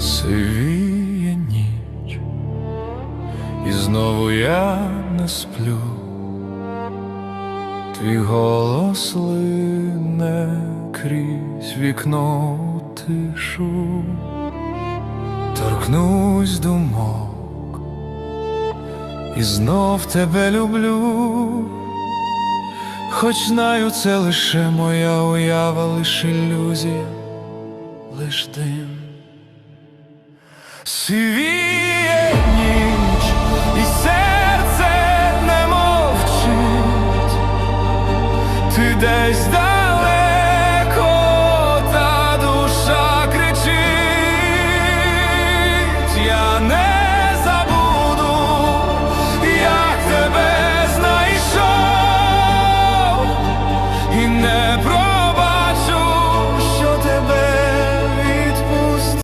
Сивіє ніч, і знову я не сплю, твій голос лине крізь вікно тишу, торкнусь думок, і знов тебе люблю, хоч знаю, це лише моя уява, лише ілюзія, лиш дим. Свіє ніч і серце не мовчить, ти десь.